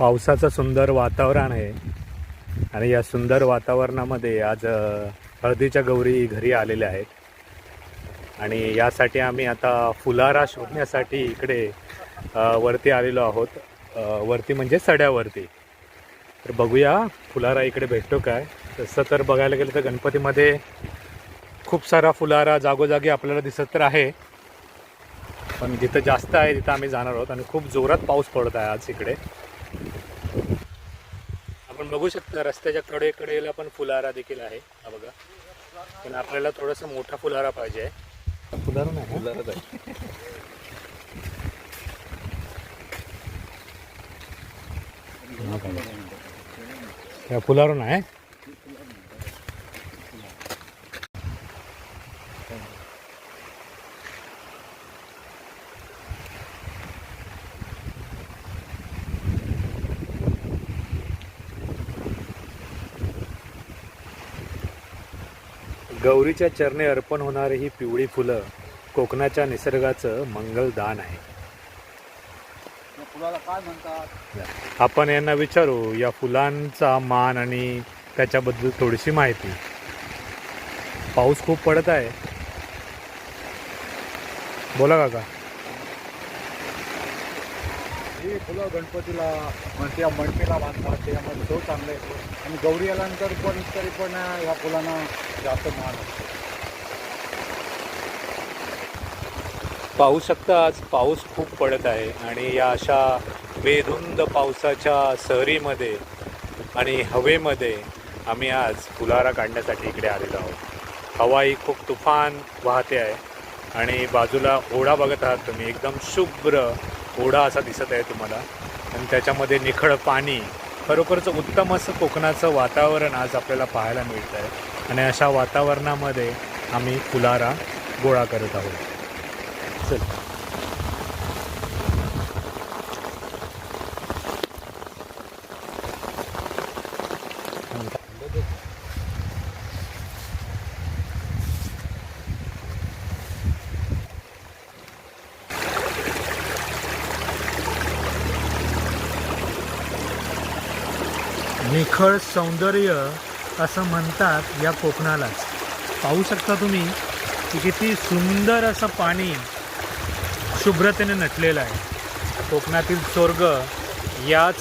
पावसाचं सुंदर वातावरण आहे. आणि या सुंदर वातावरणामध्ये आज हळदीच्या गौरी घरी आलेल्या आहेत. आणि यासाठी आम्ही आता फुलारा शोधण्यासाठी इकडे वरती आलेलो आहोत. वरती म्हणजे सड्यावरती. तर बघूया फुलारा इकडे भेटतो काय? तसं तर बघायला गेलं तर गणपतीमध्ये खूप सारा फुलारा जागोजागी आपल्याला दिसत तर आहे. पण जिथं जास्त आहे तिथं आम्ही जाणार आहोत. आणि खूप जोरात पाऊस पडत आहे आज इकडे. बघू शकता रस्त्याच्या कडे कडेला पण फुलारा देखील आहे. हा बघा. पण आपल्याला थोडंसं मोठा फुलारा पाहिजे फुलारा नाही हा? या फुलारो नाही गौरीच्या चरणी अर्पण होणारी ही पिवळी फुलं कोकणाच्या निसर्गाचं मंगलदान आहे. काय म्हणतात? आपण यांना विचारू या फुलांचा मान आणि त्याच्याबद्दल थोडीशी माहिती. पाऊस खूप पडत आहे. बोला काका. ही फुलं गणपतीला म्हणजे या मणकेला बांधतात त्याच्यामध्ये तो चांगला येतो आणि गौरी आल्यानंतर पण तरी पण या फुलांना जास्त मान असतो. पाहू शकता आज पाऊस खूप पडत आहे आणि या अशा बेधुंद पावसाच्या सहरीमध्ये आणि हवेमध्ये आम्ही आज फुलारा काढण्यासाठी इकडे आलेलो आहोत. हवा ही खूप तुफान वाहते आहे आणि बाजूला ओढा बघत आहात तुम्ही. एकदम शुभ्र ओढा असा दिसत आहे तुम्हाला. आणि त्याच्यामध्ये निखळ पाणी खरोखरच उत्तम असं कोकणाचं वातावरण आज आपल्याला पाहायला मिळतं आहे आणि अशा वातावरणामध्ये आम्ही फुलारा गोळा करत आहोत. चल. निखळ सौंदर्य असं म्हणतात या कोकणालाच. पाहू शकता तुम्ही की किती सुंदर असं पाणी शुभ्रतेने नटलेलं आहे. कोकणातील स्वर्ग याच